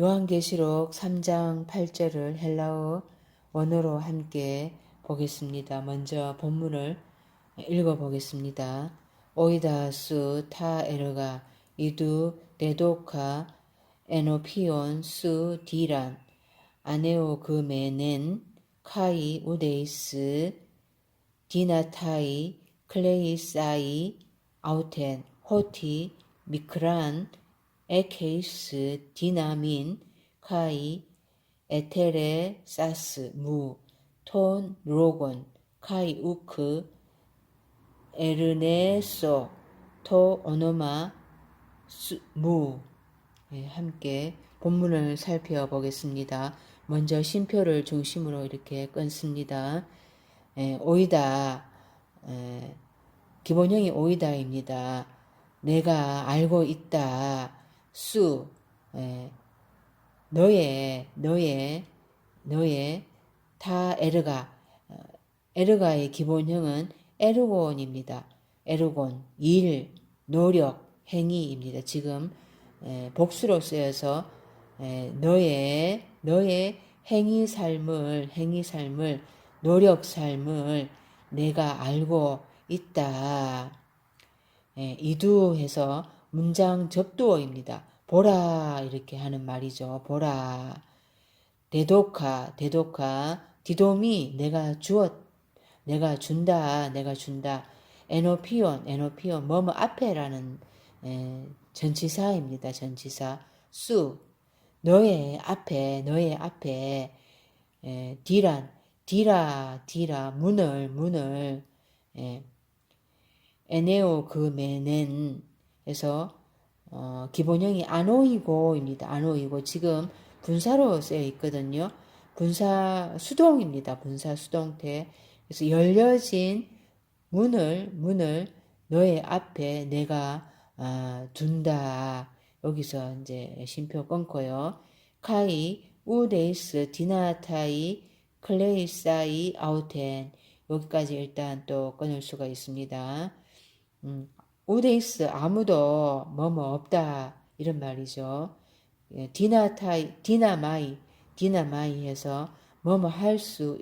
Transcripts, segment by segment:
요한계시록 3장 8절을 헬라어 원어로 함께 보겠습니다. 먼저 본문을 읽어 보겠습니다. 오이다스 타 에르가 이두 데도카 에노피온 수 디란 아네오 그메넨 카이 우데이스 디나타이 클레이사이 아우텐 호티 미크란 에케이스 디나민 카이 에테레 사스 무 톤 로곤 카이 우크 에르네소 토 오노마 수, 무 예, 함께 본문을 살펴보겠습니다. 먼저 심표를 중심으로 이렇게 끊습니다. 예, 오이다 예, 기본형이 오이다입니다. 내가 알고 있다. 수 예, 너의 너의 너의 타 에르가 어, 에르가의 기본형은 에르곤입니다. 에르곤 일 노력 행위입니다. 지금 에, 복수로 쓰여서 에, 너의 너의 행위 삶을 행위 삶을 노력 삶을 내가 알고 있다. 에, 이두해서 문장 접두어입니다. 보라 이렇게 하는 말이죠. 보라. 대독하 대독하. 디돔이 내가 주었 내가 준다 내가 준다. 에노피온 에노피온. 뭐뭐 앞에라는 에, 전치사입니다. 전치사. 수. 너의 앞에 너의 앞에. 에, 디란. 디라 디라. 문을 문을. 에, 에네오 그 메넨 해서 어, 기본형이 아노이고입니다. 아노이고 지금 분사로 쓰여 있거든요. 분사 수동입니다. 분사 수동태. 그래서 열려진 문을 문을 너의 앞에 내가 아, 둔다. 여기서 이제 심표 끊고요. 카이 우데이스 디나타이 클레이사이 아우텐 여기까지 일단 또 끊을 수가 있습니다. 음, 우데이스 아무도 뭐뭐 없다 이런 말이죠. 예, 디나타이 디나마이 디나마이 해서 뭐뭐 할 수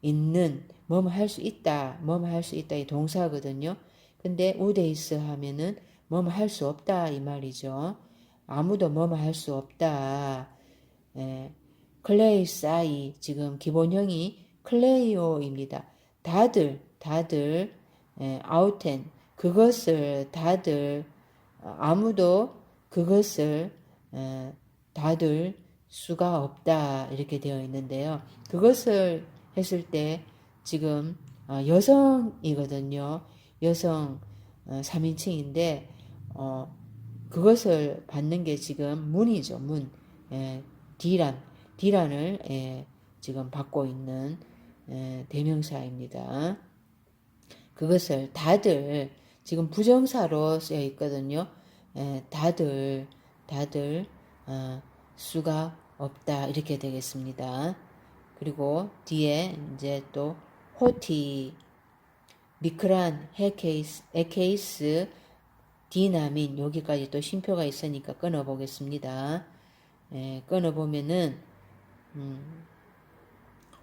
있는 뭐뭐 할 수 있다 뭐뭐 할 수 있다 이 동사거든요. 근데 우데이스 하면은 뭐뭐 할 수 없다 이 말이죠. 아무도 뭐뭐 할 수 없다. 예, 클레이 사이 지금 기본형이 클레이오입니다. 다들 다들 예, 아우텐 그것을 다들 아무도 그것을 예, 다들 수가 없다 이렇게 되어 있는데요. 그것을 했을 때 지금 어, 여성이거든요. 여성 3인칭인데 어, 그것을 받는 게 지금 문이죠. 문. 예, 디란. 디란을 예, 지금 받고 있는 예, 대명사입니다. 그것을 다들 지금 부정사로 쓰여 있거든요. 예, 다들 다들 어, 수가 없다 이렇게 되겠습니다. 그리고 뒤에 이제 또 호티 미크란 헤케이스 에케이스 디나민 여기까지 또 쉼표가 있으니까 끊어 보겠습니다. 예, 끊어 보면은 음,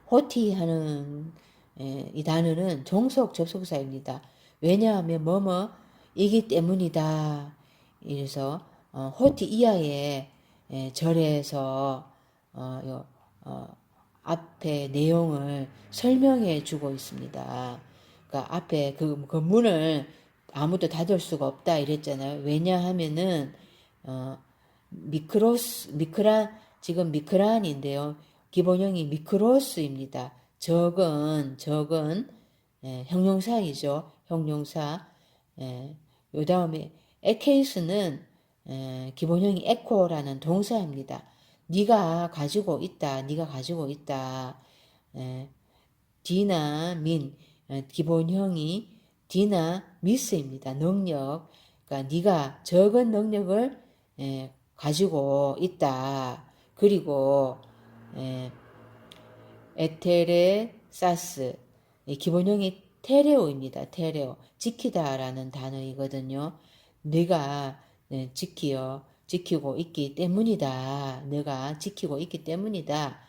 호티 하는 예, 이 단어는 종속 접속사입니다. 왜냐하면 뭐뭐 이기 때문이다. 이래서 어, 호티 이하의 예, 절에서 어, 요, 어, 앞에 내용을 설명해 주고 있습니다. 그러니까 앞에 그, 그 문을 아무도 닫을 수가 없다 이랬잖아요. 왜냐하면은 어, 미크로스 미크란 지금 미크란인데요. 기본형이 미크로스입니다. 적은 적은 예, 형용사이죠. 형용사. 예, 요 다음에 에케이스는 예, 기본형이 에코라는 동사입니다. 네가 가지고 있다. 네가 가지고 있다. 예, 디나 민 예, 기본형이 디나 미스입니다. 능력. 그러니까 네가 적은 능력을 예, 가지고 있다. 그리고 예, 에테레 사스 기본형이 테레오입니다. 테레오 지키다라는 단어이거든요. 네가 네, 지키어 지키고 있기 때문이다. 내가 지키고 있기 때문이다.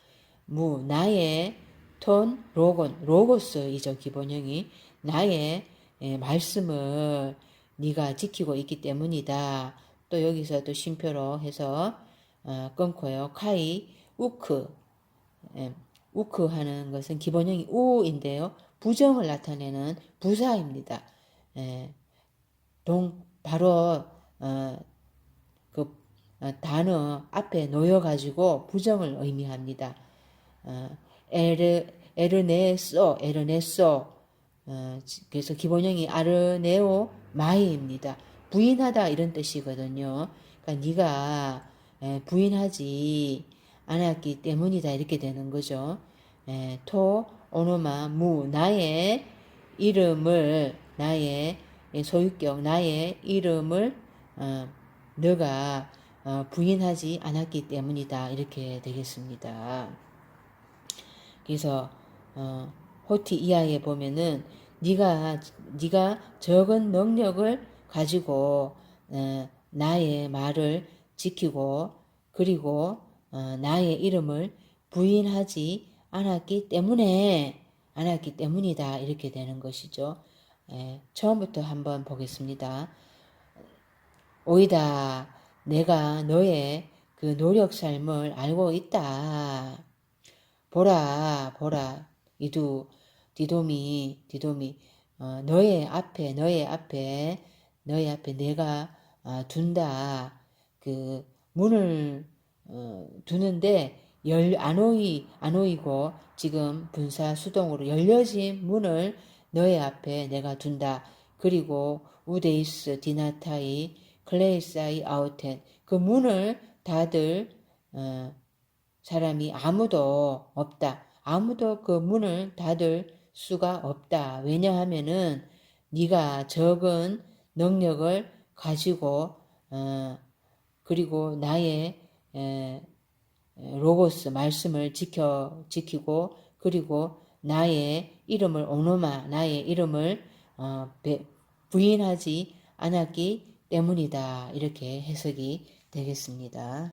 무 나의 톤 로곤 로고스이죠 기본형이 나의 예, 말씀을 네가 지키고 있기 때문이다. 또 여기서 또 쉼표로 해서 어, 끊고요. 카이 우크 예, 우크 하는 것은 기본형이 우인데요. 부정을 나타내는 부사입니다. 예, 동 바로 어, 그 어, 단어 앞에 놓여 가지고 부정을 의미합니다. 어, 에르 에르네소 에르네소 어, 그래서 기본형이 아르네오 마이입니다. 부인하다 이런 뜻이거든요. 그러니까 네가 에, 부인하지 않았기 때문이다 이렇게 되는 거죠. 에, 토 오노마 무 나의 이름을 나의 소유격 나의 이름을 어, 너가 어, 부인하지 않았기 때문이다 이렇게 되겠습니다. 그래서 어, 호티 이하에 보면은 네가 네가 적은 능력을 가지고 어, 나의 말을 지키고 그리고 어, 나의 이름을 부인하지 않았기 때문에 않았기 때문이다 이렇게 되는 것이죠. 예, 처음부터 한번 보겠습니다. 오이다 내가 너의 그 노력 삶을 알고 있다. 보라 보라 이두 디도미 디도미 어, 너의 앞에 너의 앞에 너의 앞에 내가 어, 둔다 그 문을 어, 두는데 열 안오이 안오이고 지금 분사 수동으로 열려진 문을 너의 앞에 내가 둔다 그리고 우데이스 디나타이 클레이사이 아우텐 그 문을 닫을 어, 사람이 아무도 없다. 아무도 그 문을 닫을 수가 없다. 왜냐하면은 네가 적은 능력을 가지고 어, 그리고 나의 에, 로고스 말씀을 지켜 지키고 그리고 나의 이름을 오노마 나의 이름을 어, 배, 부인하지 않았기 때문이다. 이렇게 해석이 되겠습니다.